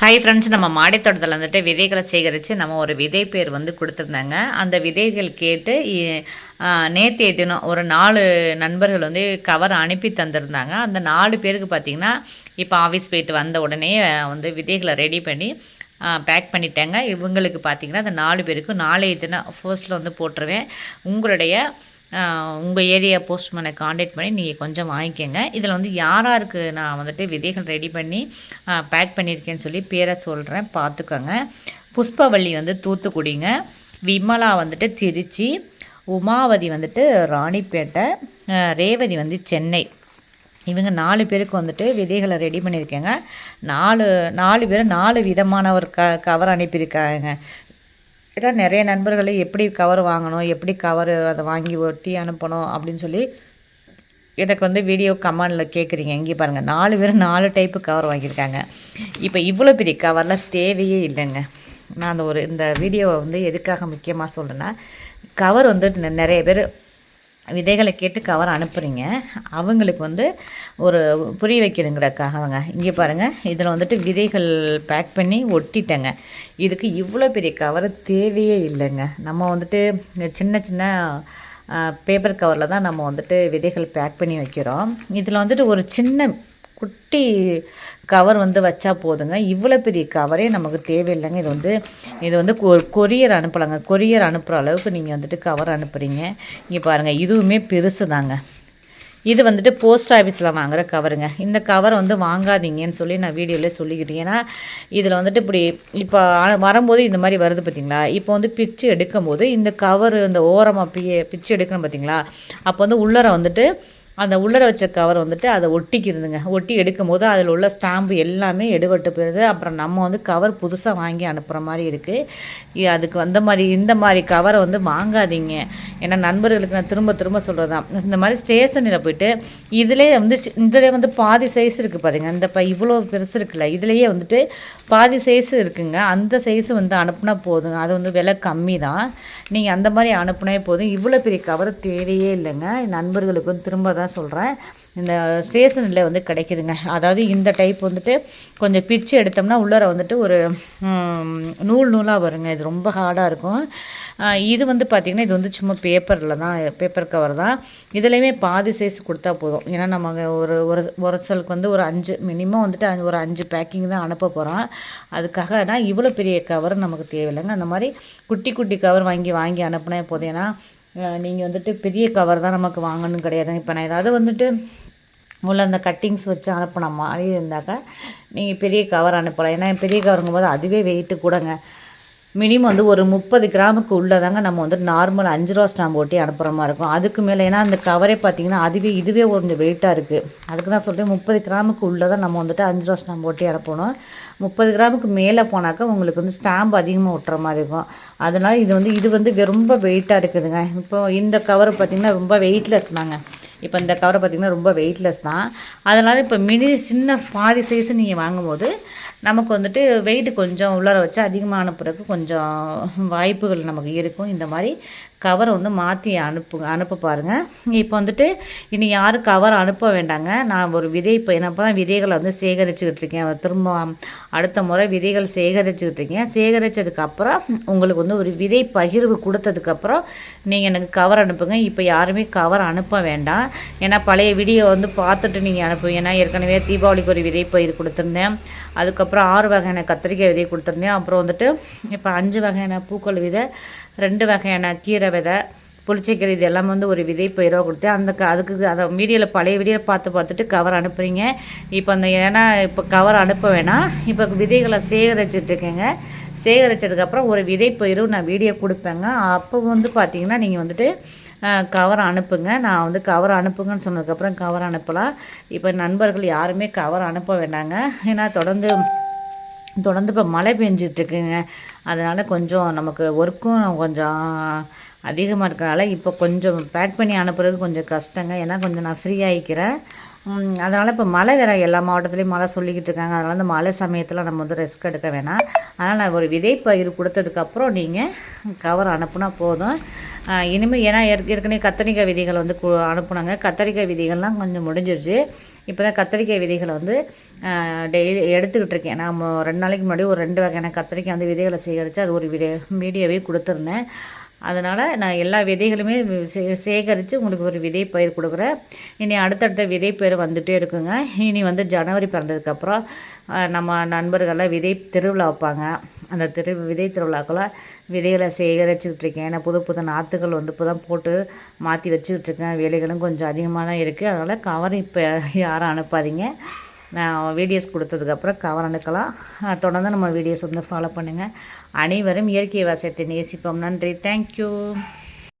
Hi friends நம்ம மாடித்தோட்டத்தில் வந்துட்டு விதைகளை சேகரித்து நம்ம ஒரு விதை பேர் வந்து கொடுத்துருந்தாங்க. அந்த விதைகள் கேட்டு நேற்றைய தினம் ஒரு நாலு நண்பர்கள் வந்து கவர் அனுப்பி தந்திருந்தாங்க. அந்த நாலு பேருக்கு பார்த்திங்கன்னா இப்போ ஆஃபீஸ் போயிட்டு வந்த உடனே வந்து விதைகளை ரெடி பண்ணி பேக் பண்ணிட்டாங்க. இவங்களுக்கு பார்த்திங்கன்னா அந்த நாலு பேருக்கும் நாளைய தினம் ஃபர்ஸ்ட்டில் வந்து போட்டுருவேன். உங்களுடைய உங்கள் ஏரியா போஸ்ட்மேனை காண்டாக்ட் பண்ணி நீங்கள் கொஞ்சம் வாங்கிக்கோங்க. இதில் வந்து யாராருக்கு நான் வந்துட்டு விதைகள் ரெடி பண்ணி பேக் பண்ணியிருக்கேன்னு சொல்லி பேரை சொல்கிறேன் பார்த்துக்கோங்க. புஷ்பவள்ளி வந்து தூத்துக்குடிங்க. விமலா வந்துட்டு திருச்சி. உமாவதி வந்துட்டு ராணிப்பேட்டை. ரேவதி வந்து சென்னை. இவங்க நாலு பேருக்கு வந்துட்டு விதைகளை ரெடி பண்ணியிருக்கேங்க. நாலு நாலு பேர் நாலு விதமான ஒரு க கவர் அனுப்பியிருக்காங்க. ஏன்னா நிறைய நண்பர்களை எப்படி கவர் வாங்கணும் எப்படி கவர் அதை வாங்கி ஒட்டி அனுப்பணும் அப்படின்னு சொல்லி எனக்கு வந்து வீடியோ கமெண்டில் கேட்குறீங்க இங்கே பாருங்கள் நாலு பேர் நாலு டைப்பு கவர் வாங்கியிருக்காங்க. இப்போ இவ்வளோ பெரிய கவர்லாம் தேவையே இல்லைங்க. நான் அந்த ஒரு இந்த வீடியோவை வந்து எதுக்காக முக்கியமாக சொல்கிறேன்னா கவர் வந்து நிறைய பேர் விதைகளை கேட்டு கவர் அனுப்புகிறீங்க அவங்களுக்கு வந்து ஒரு புரிய வைக்கணுங்கிறக்காகவங்க இங்கே பாருங்கள் இதில் வந்துட்டு விதைகள் பேக் பண்ணி ஒட்டிட்டேங்க. இதுக்கு இவ்வளோ பெரிய கவர் தேவையே இல்லைங்க. நம்ம வந்துட்டு சின்ன சின்ன பேப்பர் கவரில் தான் நம்ம வந்துட்டு விதைகள் பேக் பண்ணி வைக்கிறோம். இதில் வந்துட்டு ஒரு சின்ன குட்டி கவர் வந்து வச்சா போதுங்க. இவ்வளோ பெரிய கவரே நமக்கு தேவையில்லைங்க. இது வந்து இது வந்து கொரியர் அனுப்பலாங்க. கொரியர் அனுப்புகிற அளவுக்கு நீங்கள் வந்துட்டு கவர் அனுப்புகிறீங்க இங்கே பாருங்கள் இதுவுமே பெருசு தாங்க இது வந்துட்டு போஸ்ட் ஆஃபீஸில் வாங்குகிற கவருங்க இந்த கவர் வந்து வாங்காதீங்கன்னு சொல்லி நான் வீடியோவில் சொல்லிக்கிட்டேன். ஏன்னா இதில் வந்துட்டு இப்படி இப்போ வரும்போது இந்த மாதிரி வருது பார்த்திங்களா இப்போ வந்து பிச்சு எடுக்கும்போது இந்த கவர் இந்த ஓரமாக பி பிச்சு எடுக்கணும் பார்த்திங்களா அப்போ வந்து உள்ளர வந்துட்டு அந்த உள்ளர வச்ச கவர் வந்துட்டு அதை ஒட்டிக்கிருந்துங்க ஒட்டி எடுக்கும் போது அதில் உள்ள ஸ்டாம்பு எல்லாமே எடுபட்டு போயிடுது அப்புறம் நம்ம வந்து கவர் புதுசாக வாங்கி அனுப்புகிற மாதிரி இருக்குது அதுக்கு வந்த மாதிரி இந்த மாதிரி கவரை வந்து வாங்காதீங்க. ஏன்னா நண்பர்களுக்கு நான் திரும்ப திரும்ப சொல்கிறது தான் இந்த மாதிரி ஸ்டேஷனில் போயிட்டு இதிலே வந்து இதிலே வந்து பாதி சைஸ் இருக்குது பாருங்க. இந்த இப்போ இவ்வளோ பெருசு இருக்குல்ல. இதுலேயே வந்துட்டு பாதி சைஸ் இருக்குங்க. அந்த சைஸ் வந்து அனுப்புனா போதுங்க. அது வந்து விலை கம்மி தான் நீங்கள் அந்த மாதிரி அனுப்புனே போதும். இவ்வளோ பெரிய கவர் தேவையே இல்லைங்க. நண்பர்களுக்கும் திரும்ப தான் சொல்கிறேன் இந்த ஸ்டேஷனில் வந்து கிடைக்குதுங்க. அதாவது இந்த டைப் வந்துட்டு கொஞ்சம் பிச்சு எடுத்தோம்னா உள்ளார வந்துட்டு ஒரு நூல் நூலாக வருங்க. இது ரொம்ப ஹார்டாக இருக்கும். இது வந்து பார்த்திங்கன்னா இது வந்து சும்மா பேப்பரில் தான் பேப்பர் கவர் தான். இதுலேயுமே பாதி சைஸ் கொடுத்தா போதும். ஏன்னா நம்ம ஒரு ஒரு ஒரு வந்து ஒரு அஞ்சு மினிமம் வந்துட்டு ஒரு அஞ்சு பேக்கிங் தான் அனுப்ப போகிறோம் அதுக்காக தான் இவ்வளோ பெரிய கவர் நமக்கு தேவையில்லைங்க. அந்த மாதிரி குட்டி குட்டி கவர் வாங்கி வாங்கி அனுப்புனே போதும். ஏன்னா நீங்கள் வந்துட்டு பெரிய கவர் தான் நமக்கு வாங்கணும் கிடையாது. இப்போ நான் ஏதாவது வந்துட்டு உள்ள அந்த கட்டிங்ஸ் வச்சு அனுப்பின மாதிரி இருந்தாக்கா நீங்கள் பெரிய கவர் அனுப்பலாம். ஏன்னா பெரிய கவருங்கும் போது அதுவே வெயிட்டு கூடங்க. மினிமம் வந்து ஒரு முப்பது கிராமுக்கு உள்ளதாங்க நம்ம வந்து நார்மல் அஞ்சு ரூபா ஸ்டாம்ப் ஓட்டி அனுப்புகிற மாதிரி இருக்கும். அதுக்கு மேலே ஏன்னா அந்த கவரே பார்த்திங்கன்னா அதுவே இதுவே கொஞ்சம் வெயிட்டாக இருக்குது அதுக்கு தான் சொல்லிட்டு முப்பது கிராமுக்கு உள்ளதான் நம்ம வந்துட்டு அஞ்சு ரூபா ஸ்டாம்ப் ஓட்டி அனுப்பணும். முப்பது கிராமுக்கு மேலே போனாக்கா உங்களுக்கு வந்து ஸ்டாம்ப் அதிகமாக ஒட்டுற மாதிரி இருக்கும். அதனால் இது வந்து இது வந்து ரொம்ப வெயிட்டாக இருக்குதுங்க. இப்போ இந்த கவர் பார்த்திங்கன்னா ரொம்ப வெயிட்லெஸ் தாங்க. இப்போ இந்த கவரை பார்த்திங்கன்னா ரொம்ப வெயிட்லெஸ் தான். அதனால் இப்போ மினி சின்ன பாதி சைஸு நீங்கள் வாங்கும்போது நமக்கு வந்துட்டு வெயிட் கொஞ்சம் உள்ளார வச்சு அதிகமாக அனுப்புறதுக்கு கொஞ்சம் வாய்ப்புகள் நமக்கு இருக்கும். இந்த மாதிரி கவரை வந்து மாற்றி அனுப்புங்க அனுப்ப பாருங்கள் இப்போ வந்துட்டு இனி யாரும் கவர் அனுப்ப வேண்டாங்க. நான் ஒரு விதை இப்போ என்ன தான் விதைகளை வந்து சேகரிச்சுக்கிட்டு இருக்கேன். திரும்ப அடுத்த முறை விதைகள் சேகரிச்சுக்கிட்டு இருக்கேன். சேகரித்ததுக்கப்புறம் உங்களுக்கு வந்து ஒரு விதை பகிர்வு கொடுத்ததுக்கப்புறம் நீங்கள் எனக்கு கவர் அனுப்புங்க. இப்போ யாருமே கவர் அனுப்ப வேண்டாம். ஏன்னா பழைய வீடியோ வந்து பார்த்துட்டு நீங்கள் அனுப்புவீங்க ஏன்னா ஏற்கனவே தீபாவளிக்கு ஒரு விதை பயிர் கொடுத்துருந்தேன். அதுக்கப்புறம் ஆறு வகையான கத்திரிக்காய் விதையை கொடுத்துருந்தேன். அப்புறம் வந்துட்டு இப்போ அஞ்சு வகையான பூக்கள் விதை ரெண்டு வகையான கீரை விதை புளிச்சக்கீரை இது எல்லாமே வந்து ஒரு விதை பயிராக கொடுத்தேன். அந்த க அதுக்கு அதை வீடியோவில் பழைய வீடியோ பார்த்து பார்த்துட்டு கவர் அனுப்புகிறீங்க இப்போ அந்த ஏன்னா இப்போ கவர் அனுப்ப வேணாம். இப்போ விதைகளை சேகரிச்சிட்ருக்கேங்க சேகரித்ததுக்கப்புறம் ஒரு விதை பயிரும் நான் வீடியோ கொடுப்பேங்க. அப்போ வந்து பார்த்திங்கன்னா நீங்கள் வந்துட்டு கவர் அனுப்புங்க. நான் வந்து கவர் அனுப்புங்கன்னு சொன்னதுக்கப்புறம் கவர் அனுப்பலாம். இப்போ நண்பர்கள் யாருமே கவர் அனுப்ப வேண்டாங்க. ஏன்னா தொடர்ந்து தொடர்ந்து இப்போ மழை பெஞ்சிட்ருக்குங்க அதனால் கொஞ்சம் நமக்கு ஒர்க்கும் கொஞ்சம் அதிகமாக இருக்கிறனால இப்போ கொஞ்சம் பேக் பண்ணி அனுப்புறது கொஞ்சம் கஷ்டங்க. ஏன்னா கொஞ்சம் நான் ஃப்ரீ ஆகிக்கிறேன் அதனால் இப்போ மழை வேறு எல்லா மாவட்டத்துலேயும் மழை சொல்லிக்கிட்டு இருக்காங்க. அதனால் அந்த மழை சமயத்தில் நம்ம வந்து ரிஸ்க் எடுக்க வேணாம். அதனால் நான் ஒரு விதைப்பயிர் கொடுத்ததுக்கப்புறம் நீங்கள் கவர் அனுப்புனா போதும். இனிமேல் ஏன்னா ஏற்க- ஏற்கனவே கத்தரிக்காய் விதைகள் வந்து கு அனுப்புனாங்க. கத்தரிக்காய் விதைகள்லாம் கொஞ்சம் முடிஞ்சிருச்சு. இப்போ தான் கத்தரிக்காய் விதைகளை வந்து டெய்லி எடுத்துக்கிட்டு இருக்கேன். நான் ரெண்டு நாளைக்கு முன்னாடி ஒரு ரெண்டு வகையான கத்தரிக்காய் வந்து விதைகளை சேகரித்து அது ஒரு வீடியோ வீடியோவே கொடுத்துருந்தேன். அதனால் நான் எல்லா விதைகளுமே சே சேகரித்து உங்களுக்கு ஒரு விதை பயிர் கொடுக்குறேன். இனி அடுத்தடுத்த விதை பயிர் வந்துகிட்டே இருக்குங்க. இனி வந்து ஜனவரி பிறந்ததுக்கப்புறம் நம்ம நண்பர்கள்லாம் விதை திருவிழா வைப்பாங்க. அந்த திரு விதை திருவிழாக்குள்ள விதைகளை சேகரிச்சுக்கிட்டு இருக்கேன். ஏன்னா புது புது நாற்றுகள் வந்து இப்போ தான் போட்டு மாற்றி வச்சுக்கிட்டு இருக்கேன். வேலைகளும் கொஞ்சம் அதிகமாக தான் இருக்குது அதனால் கவர் இப்போ யாரும் அனுப்பாதீங்க. நான் வீடியோஸ் கொடுத்ததுக்கப்புறம் கவர் அனுக்கலாம் தொடர்ந்து நம்ம வீடியோஸ் வந்து ஃபாலோ பண்ணுங்கள் அனைவரும் இயற்கை வாசியத்தை நேசிப்போம். நன்றி. தேங்க்யூ